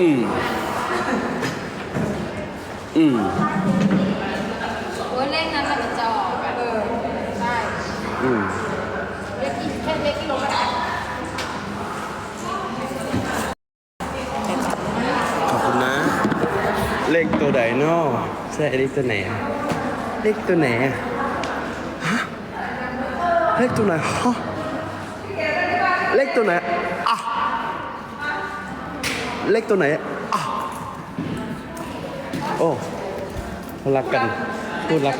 อืมอืมโอ้ยเลขนั้นมันจะออกอะเออใช่อืมเลขที่แค่เลขที่ลงมาได้ขอบคุณนะ เลขตัวไหนเนาะใช่เลขตัวไหนอะเลขตัวไหนอะฮะเลขตัวไหนฮะเลขตัวไหนอะ เลขตัวไหนอะโอ้เขารักกันพูดรัก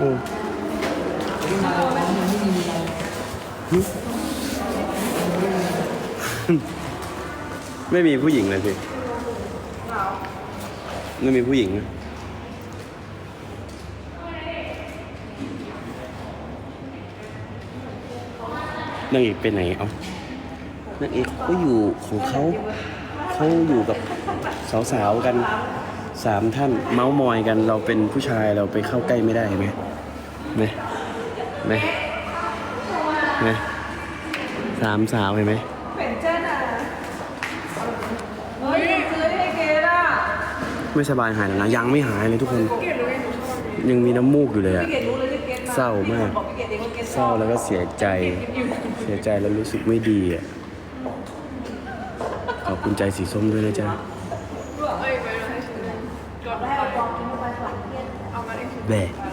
อืมหึไม่มีผู้หญิงเลยพี่ไม่มีผู้หญิงนะนางเอกไปไหนเอา นางเอกก็อยู่ของเขาเขาอยู่กับสาวๆกันสามท่านเมาส์มอยกันเราเป็นผู้ชายเราไปเข้าใกล้ไม่ได้ไหมไหมไหมไหมสามสาวเห็นไหมเป็นเจ้าน่ะเฮ้ยซื้อให้เกดอะไม่สบายหายแล้วนะยังไม่หายเลยทุกคน ยังมีน้ำมูกอยู่เลยอะพี่เกดรู้เลยที่เกดมาเศร้ามากบอกพี่เกดเองว่าเกดเศร้าแล้วก็เสียใจ เสียใจแล้วรู้สึกไม่ดีอะ ขอบคุณใจสีส้มด้วยนะจ๊ะแบะ